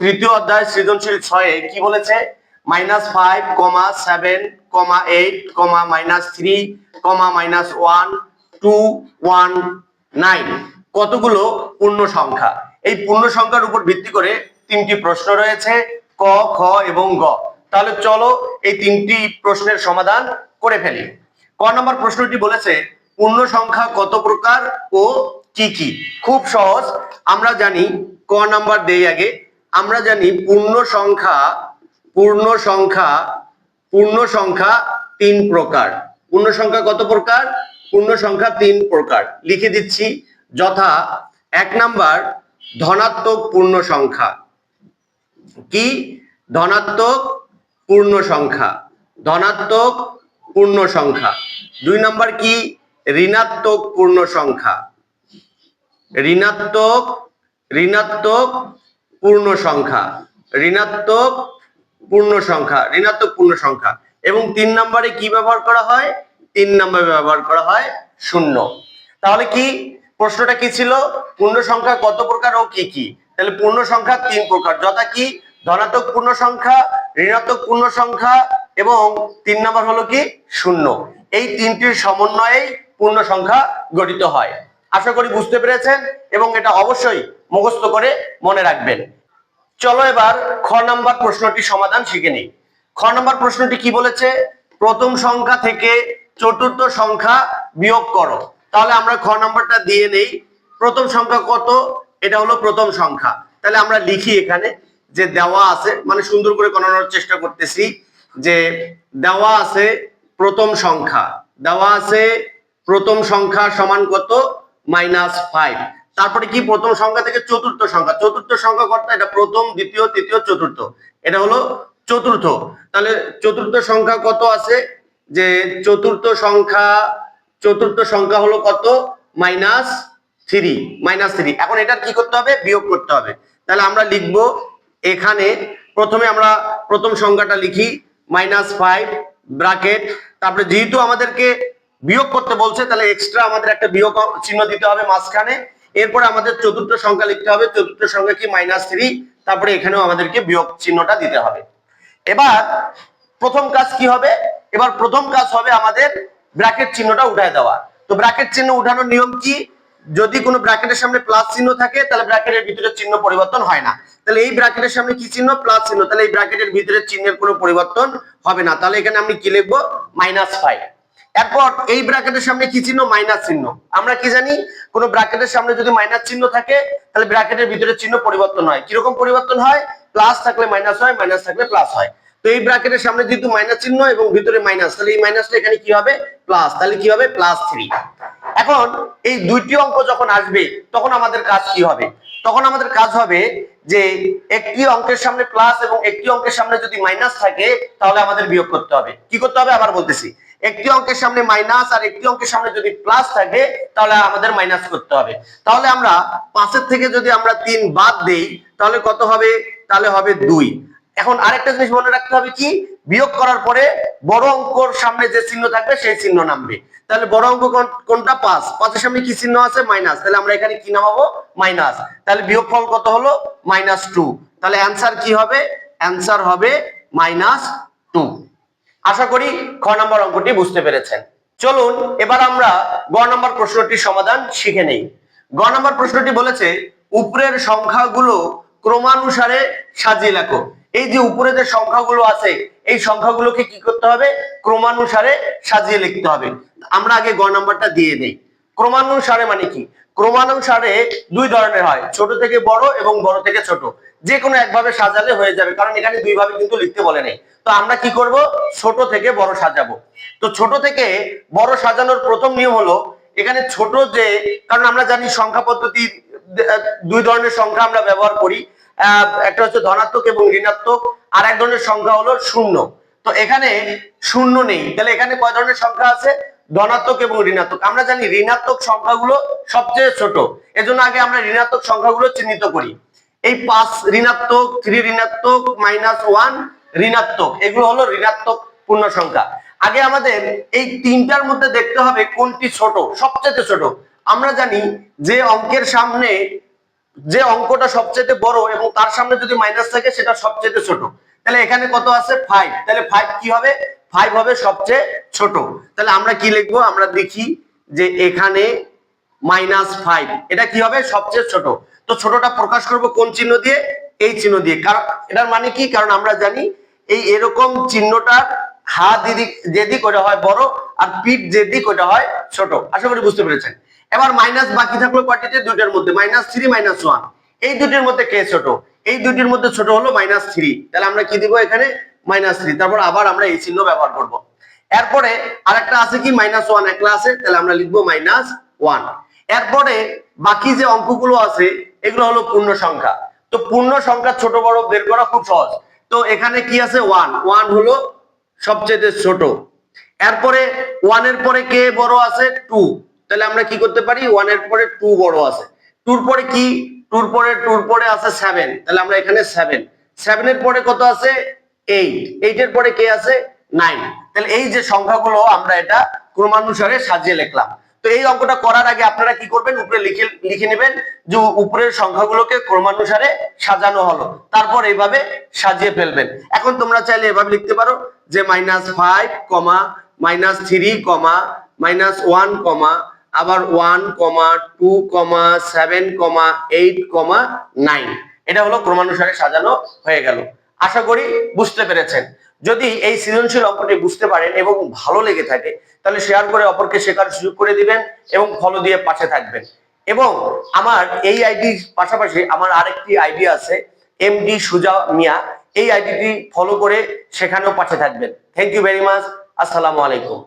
তৃতীয় অধ্যায় সৃজনশীল ছয়ে কি বলেছে? Minus five comma seven comma eight comma minus three comma minus one two one nine. কতগুলো পূর্ণ সংখ্যা? এই পূর্ণ সংখ্যার উপর ভিত্তি করে তিনটি প্রশ্ন রয়েছে, ক, খ এবং গ। তাহলে চলো এই তিনটি প্রশ্নের সমাধান করে ফেলি। ক নম্বর প্রশ্নটি বলেছে, পূর্ণ সংখ্যা কত প্রকার ও কি কি? খুব সহজ, আমরা জানি, ক নাম্বার দেই আগে আমরা জানি পূর্ণ সংখ্যা পূর্ণ সংখ্যা পূর্ণ সংখ্যা তিন প্রকার। পূর্ণ সংখ্যা কত প্রকার? পূর্ণ সংখ্যা তিন প্রকার। লিখে দিচ্ছি। যথা, এক নাম্বার, ধনাত্মক পূর্ণ সংখ্যা। কি? ধনাত্মক পূর্ণ সংখ্যা। ধনাত্মক পূর্ণ সংখ্যা। দুই নাম্বার কি? ঋণাত্মক পূর্ণ সংখ্যা। ঋণাত্মক ঋণাত্মক পূর্ণ সংখ্যা ঋণাত্মক পূর্ণ সংখ্যা ঋণাত্মক পূর্ণ সংখ্যা এবং তিন নম্বরে কি ব্যবহার করা হয়? তিন নম্বরে ব্যবহার করা হয় শূন্য। তাহলে কি? প্রশ্নটা কি ছিল? পূর্ণ সংখ্যা কত প্রকার ও কি কি? তাহলে পূর্ণ সংখ্যা তিন প্রকার। যথা কি? ধনাত্মক পূর্ণ সংখ্যা ঋণাত্মক পূর্ণ সংখ্যা এবং তিন নম্বর হলো কি? শূন্য। এই তিনটির সমন্বয়েই পূর্ণ সংখ্যা গঠিত হয়। আশা করি বুঝতে পেরেছেন এবং এটা অবশ্যই মুখস্থ করে মনে রাখবেন। চলো এবার খ নাম্বার প্রশ্নটি সমাধান শিখে নিই। খ নাম্বার প্রশ্নটি কি বলেছে? প্রথম সংখ্যা থেকে চতুর্থ সংখ্যা বিয়োগ করো। তাহলে আমরা খ নাম্বারটা দিয়ে নেই। প্রথম সংখ্যা কত? এটা হলো প্রথম সংখ্যা। তাহলে আমরা লিখি এখানে যে দেওয়া আছে মানে সুন্দর করে গণনার চেষ্টা করতেছি যে দেওয়া আছে প্রথম সংখ্যা। দেওয়া আছে প্রথম সংখ্যা সমান কত? Minus five. তারপরে কি প্রথম সংখ্যা থেকে চতুর্থ সংখ্যা? চতুর্থ সংখ্যা কত এটা প্রথম, দ্বিতীয়, তৃতীয়, চতুর্থ। এটা হলো চতুর্থ। তাহলে চতুর্থ সংখ্যা কত আছে? যে চতুর্থ সংখ্যা চতুর্থ সংখ্যা হলো কত? Minus three minus three. এখন এটা কি করতে হবে? বিয়োগ করতে হবে। তাহলে আমরা লিখব এখানে, প্রথমে আমরা প্রথম সংখ্যাটা লিখি, মাইনাস ফাইভ ব্রাকেট তারপরে যেহেতু আমাদেরকে বিয়োগ করতে বলছে, তাহলে এক্সট্রা আমাদের একটা বিয়োগ চিহ্ন দিতে হবে মাঝখানে। এরপরে আমাদের চতুর্থ সংখ্যা লিখতে হবে, চতুর্থ সংখ্যা কি? মাইনাস থ্রি তারপরে এখানেও আমাদেরকে বিয়োগ চিহ্নটা দিতে হবে। এবার প্রথম কাজ কি হবে? এবার প্রথম কাজ হবে আমাদের ব্র্যাকেট চিহ্নটা উঠায় দেওয়া। তো ব্র্যাকেট চিহ্ন উঠানোর নিয়ম কি? যদি কোনো ব্র্যাকেটের সামনে প্লাস চিহ্ন থাকে, তাহলে ব্র্যাকেটের ভিতরে চিহ্ন পরিবর্তন হয় না। তাহলে এই ব্র্যাকেটের সামনে কি চিহ্ন? প্লাস চিহ্ন। তাহলে এই ব্র্যাকেটের ভিতরে চিহ্নের কোনো পরিবর্তন হবে না। তাহলে এখানে আমি কি লিখব? মাইনাস ফাইভ এরপর এই ব্র্যাকেটের সামনে কি চিহ্ন? মাইনাস চিহ্ন। আমরা কি জানি? কোন ব্র্যাকেটের সামনে যদি মাইনাস চিহ্ন থাকে, তাহলে ব্র্যাকেটের ভিতরে চিহ্ন পরিবর্তন হয়। কীরকম পরিবর্তন হয়? প্লাস থাকলে মাইনাস হয় মাইনাস থাকলে প্লাস হয়। তো এই ব্র্যাকেটের সামনে যেহেতু মাইনাস চিহ্ন এবং ভিতরে মাইনাস তাহলে এই মাইনাসটা এখানে কি হবে? প্লাস তাহলে কি হবে? প্লাস থ্রি এখন এই দুইটি অঙ্ক যখন আসবে, তখন আমাদের কাজ কি হবে? তখন আমাদের কাজ হবে যে একটি অঙ্কের সামনে প্লাস এবং একটি অঙ্কের সামনে যদি মাইনাস থাকে, তাহলে আমাদের বিয়োগ করতে হবে। কি করতে হবে? আবার বলতেছি। একটি অঙ্কের সামনে মাইনাস আর একটি অঙ্কের সামনে যদি প্লাস থাকে, তাহলে আমাদের মাইনাস করতে হবে। তাহলে আমরা পাঁচের থেকে যদি আমরা তিন বাদ দেই, তাহলে কত হবে? তাহলে হবে দুই। এখন আরেকটা জিনিস মনে রাখতে হবে কি? বিয়োগ করার পরে বড় অঙ্কর সামনে যে চিহ্ন থাকবে, সেই চিহ্ন নামবে। তাহলে বড় অঙ্ক কোনটা? পাঁচ। পাঁচের সামনে কি চিহ্ন আছে? মাইনাস তাহলে আমরা এখানে কি নামাবো? মাইনাস তাহলে বিয়োগ ফল কত হলো? মাইনাস টু তাহলে অ্যান্সার কি হবে? অ্যান্সার হবে মাইনাস টু আশা করি খ নম্বর অঙ্কটি বুঝতে পেরেছেন। চলুন, এবার আমরা গ নম্বর প্রশ্নটির সমাধান শিখে নেই। গ নম্বর প্রশ্নটি বলেছে, উপরের সংখ্যাগুলো ক্রমানুসারে সাজিয়ে লেখো। এই যে উপরে যে সংখ্যাগুলো আছে, এই সংখ্যাগুলোকে কি করতে হবে? ক্রমানুসারে সাজিয়ে লিখতে হবে। আমরা আগে গ নাম্বারটা দিয়ে দেই ক্রমানুসারে মানে কি? ক্রমানুসারে দুই ধরনের হয়, ছোট থেকে বড় এবং বড় থেকে ছোট। যে কোনো একভাবে সাজালে হয়ে যাবে, কারণ এখানে দুই ভাবে কিন্তু লিখতে বলে নেই। তো আমরা কি করব? ছোট থেকে বড় সাজাবো। তো ছোট থেকে বড় সাজানোর প্রথম নিয়ম হলো, এখানে ছোট যে, কারণ আমরা জানি সংখ্যা পদ্ধতি দুই ধরনের সংখ্যা আমরা ব্যবহার করি। একটা হচ্ছে ধনাত্মক এবং ঋণাত্মক, আর এক ধরনের সংখ্যা হলো শূন্য। তো এখানে শূন্য নেই। তাহলে এখানে কয় ধরনের সংখ্যা আছে? ধনাত্মক এবং ঋণাত্মক। আমরা জানি ঋণাত্মক সংখ্যাগুলো সবচেয়ে ছোট। এজন্য আগে আমরা ঋণাত্মক সংখ্যাগুলো চিহ্নিত করি। এই পাঁচ ঋণাত্মক, থ্রি ঋণাত্মক, মাইনাস ওয়ান ঋণাত্মক, এগুলো হলো ঋণাত্মক পূর্ণ সংখ্যা। আগে আমাদের এই তিনটার মধ্যে দেখতে হবে কোনটি ছোট সবচেয়ে ছোট। আমরা জানি যে অঙ্কের সামনে যে অঙ্কটা সবচেয়ে বড় এবং তার সামনে যদি মাইনাস থাকে, সেটা সবচেয়ে ছোট। তাহলে এখানে কত আছে? ফাইভ তাহলে ফাইভ কি হবে? ফাইভ হবে সবচেয়ে ছোট। তাহলে আমরা কি লিখব? আমরা দেখি যে এখানে মাইনাস ফাইভ এটা কি হবে? সবচেয়ে ছোট। তো ছোটটা প্রকাশ করব কোন চিহ্ন দিয়ে? এই চিহ্ন দিয়ে। কারণ এটার মানে কি? কারণ আমরা জানি এই এরকম চিহ্নটার হা দিদিক যেদিক ওটা হয় বড় আর পিঠ যেদিক ওটা হয় ছোট। আশা করি বুঝতে পেরেছেন? এবার মাইনাস বাকি থাকল কয়টিতে দুইটার মধ্যে। মাইনাস থ্রি মাইনাস ওয়ান এই দুটির মধ্যে কে ছোট? এই দুটির মধ্যে ছোট হলো মাইনাস থ্রি তাহলে আমরা কি দিব এখানে? মাইনাস থ্রি তারপর আবার আমরা এই চিহ্ন ব্যবহার করব। এরপরে আরেকটা আছে কি? মাইনাস ওয়ান একলা আছে। তাহলে আমরা লিখব মাইনাস ওয়ান এরপরে বাকি যে অঙ্কগুলো আছে এগুলো হলো পূর্ণ সংখ্যা। তো পূর্ণ সংখ্যা ছোট বড় বের করা খুব সহজ। তো এখানে কি আছে? ওয়ান ওয়ান হলো সবচেয়ে ছোট। এরপরে ওয়ানের পরে কে বড় আছে? টু তাহলে আমরা কি করতে পারি? ওয়ানের পরে টু বড় আছে। টুর পরে কি? টুর পরে টুর পরে আছে সেভেন তাহলে আমরা এখানে সেভেন সেভেনের পরে কত আছে? এইট এইটের পরে কে আছে? নাইন তাহলে এই যে সংখ্যাগুলো আমরা এটা ক্রমানুসারে সাজিয়ে লিখলাম। তো এই অঙ্কটা করার আগে আপনারা কি করবেন? উপরে লিখে লিখে নেবেন যে উপরের সংখ্যাগুলোকে ক্রমানুসারে সাজানো হলো। তারপর এইভাবে সাজিয়ে ফেলবেন। এখন তোমরা চাইলে এভাবে লিখতে পারো যে minus five comma minus three comma minus one comma আবার one comma two comma seven comma eight comma nine এটা হলো ক্রমানুসারে সাজানো হয়ে গেল। আশা করি বুঝতে পেরেছেন। যদি এই সৃজনশীল অঙ্কটি বুঝতে পারেন এবং ভালো লেগে থাকে, তাহলে শেয়ার করে অপরকে শেখার সুযোগ করে দিবেন এবং ফলো দিয়ে পাশে থাকবেন। এবং আমার এই আইডি পাশাপাশি আমার আরেকটি আইডি আছে এম ডি সুজা মিয়া। এই আইডিটি ফলো করে সেখানেও পাশে থাকবেন। থ্যাংক ইউ ভেরি মাচ আসসালামু আলাইকুম।